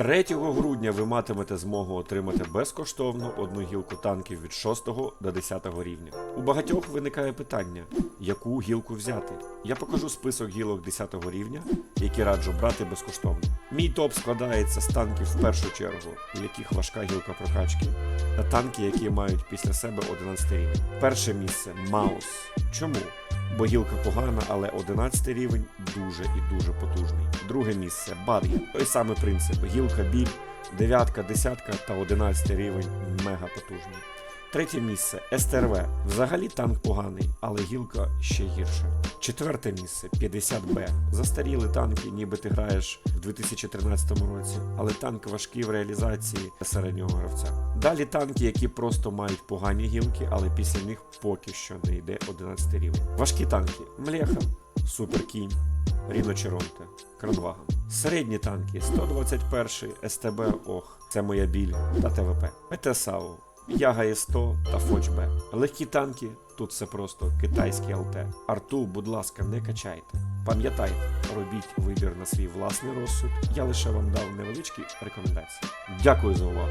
3 грудня ви матимете змогу отримати безкоштовно одну гілку танків від 6 до 10 рівня. У багатьох виникає питання, яку гілку взяти. Я покажу список гілок 10 рівня, які раджу брати безкоштовно. Мій топ складається з танків в першу чергу, у яких важка гілка прокачки, та танки, які мають після себе 11 рівень. Перше місце Маус. Чому? Бо гілка погана, але 11 рівень дуже і дуже потужний. Друге місце Бар'єр. Той самий принцип. Гілка біль, дев'ятка, десятка та 11 рівень мега потужний. Третє місце СТРВ. Взагалі танк поганий, але гілка ще гірша. Четверте місце 50Б. Застаріли танки, ніби ти граєш в 2013 році, але танк важкий в реалізації середнього гравця. Далі танки, які просто мають погані гілки, але після них поки що не йде 11 рівень. Важкі танки Млеха, Суперкінь, Ріно Черонте, Кранвага. Середні танки 121 СТБ Ох, це моя біль та ТВП. ПТСАУ, Яга Є100 та Фочбе. Легкі танки, тут все просто китайський ЛТ. Арту, будь ласка, не качайте. Пам'ятайте, робіть вибір на свій власний розсуд. Я лише вам дав невеличкі рекомендації. Дякую за увагу.